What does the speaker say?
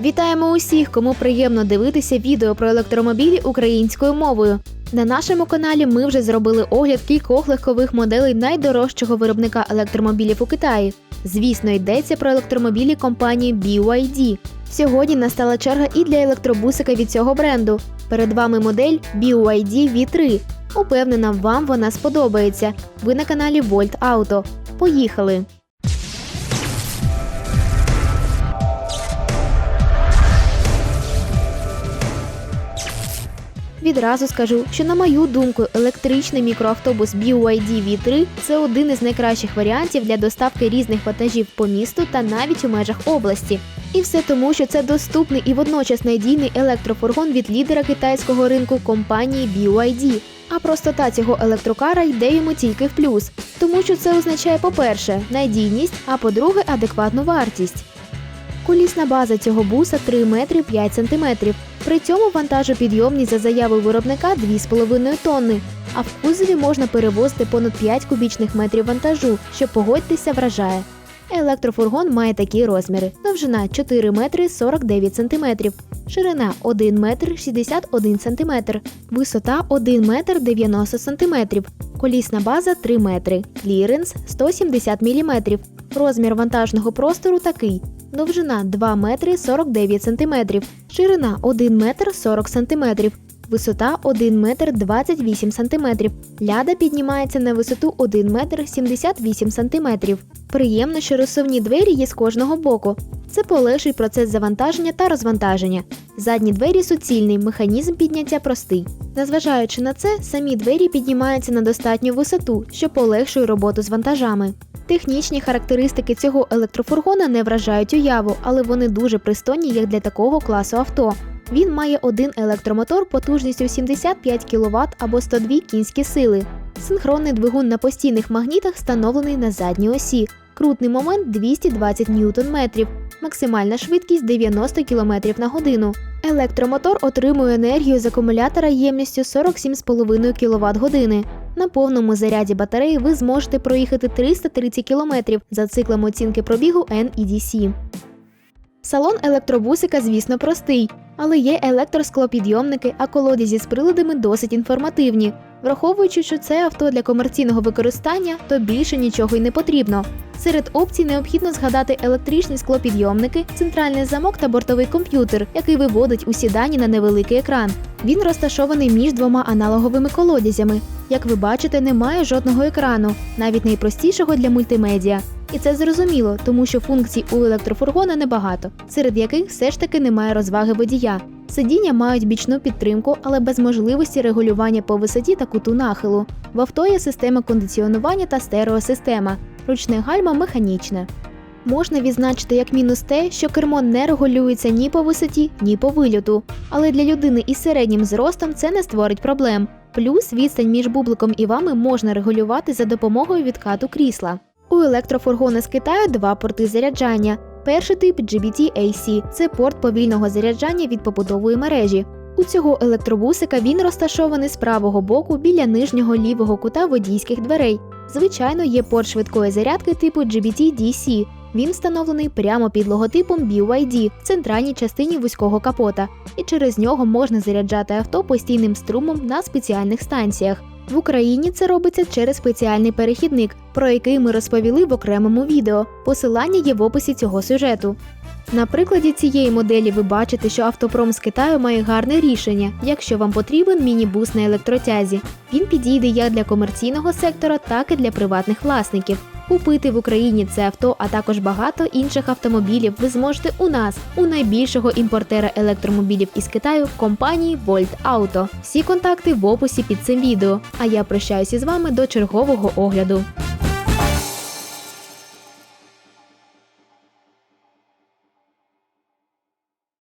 Вітаємо усіх, кому приємно дивитися відео про електромобілі українською мовою. На нашому каналі ми вже зробили огляд кількох легкових моделей найдорожчого виробника електромобілів у Китаї. Звісно, йдеться про електромобілі компанії BYD. Сьогодні настала черга і для електробусика від цього бренду. Перед вами модель BYD V3. Упевнена, вам вона сподобається. Ви на каналі Volt Auto. Поїхали! Відразу скажу, що на мою думку, електричний мікроавтобус BYD V3 це один із найкращих варіантів для доставки різних вантажів по місту та навіть у межах області. І все тому, що це доступний і водночас надійний електрофургон від лідера китайського ринку компанії BYD. А простота цього електрокара йде йому тільки в плюс, тому що це означає, по-перше, надійність, а по-друге, адекватну вартість. Колісна база цього буса 3 метри 5 сантиметрів. При цьому вантажопідйомність за заявою виробника 2,5 тонни, а в кузові можна перевозити понад 5 кубічних метрів вантажу, що погодьтеся вражає. Електрофургон має такі розміри: довжина 4 метри 49 сантиметрів, ширина 1 метр 61 сантиметр, висота 1 метр 90 сантиметрів, колісна база 3 метри, кліренс 170 міліметрів. Розмір вантажного простору такий: довжина 2 метри 49 сантиметрів, ширина 1 метр 40 сантиметрів, висота 1 метр 28 сантиметрів. Ляда піднімається на висоту 1 метр 78 сантиметрів. Приємно, що розсувні двері є з кожного боку. Це полегшує процес завантаження та розвантаження. Задні двері суцільний, механізм підняття простий. Незважаючи на це, самі двері піднімаються на достатню висоту, що полегшує роботу з вантажами. Технічні характеристики цього електрофургона не вражають уяву, але вони дуже пристойні як для такого класу авто. Він має один електромотор потужністю 75 кВт або 102 кінські сили. Синхронний двигун на постійних магнітах встановлений на задній осі. Крутний момент 220 Нм, максимальна швидкість 90 км на годину. Електромотор отримує енергію з акумулятора ємністю 47,5 кВт години. На повному заряді батареї ви зможете проїхати 330 км за циклом оцінки пробігу NEDC. Салон електробусика, звісно, простий, але є електросклопідйомники, а колодязі з приладами досить інформативні. Враховуючи, що це авто для комерційного використання, то більше нічого й не потрібно. Серед опцій необхідно згадати електричні склопідйомники, центральний замок та бортовий комп'ютер, який виводить усі дані на невеликий екран. Він розташований між двома аналоговими колодязями. Як ви бачите, немає жодного екрану, навіть найпростішого для мультимедіа. І це зрозуміло, тому що функцій у електрофургона небагато, серед яких все ж таки немає розваги водія. Сидіння мають бічну підтримку, але без можливості регулювання по висоті та куту нахилу. В авто є система кондиціонування та стереосистема, ручне гальма механічне. Можна відзначити як мінус те, що кермо не регулюється ні по висоті, ні по вильоту. Але для людини із середнім зростом це не створить проблем. Плюс відстань між бубликом і вами можна регулювати за допомогою відкату крісла. У електрофургона з Китаю два порти заряджання. Перший тип GBT-AC – це порт повільного заряджання від побудової мережі. У цього електробусика він розташований з правого боку біля нижнього лівого кута водійських дверей. Звичайно, є порт швидкої зарядки типу GBT-DC. Він встановлений прямо під логотипом BYD в центральній частині вузького капота, і через нього можна заряджати авто постійним струмом на спеціальних станціях. В Україні це робиться через спеціальний перехідник, про який ми розповіли в окремому відео. Посилання є в описі цього сюжету. На прикладі цієї моделі ви бачите, що автопром з Китаю має гарне рішення, якщо вам потрібен міні-бус на електротязі. Він підійде як для комерційного сектора, так і для приватних власників. Купити в Україні це авто, а також багато інших автомобілів ви зможете у нас, у найбільшого імпортера електромобілів із Китаю компанії Volt Auto. Всі контакти в описі під цим відео. А я прощаюся з вами до чергового огляду.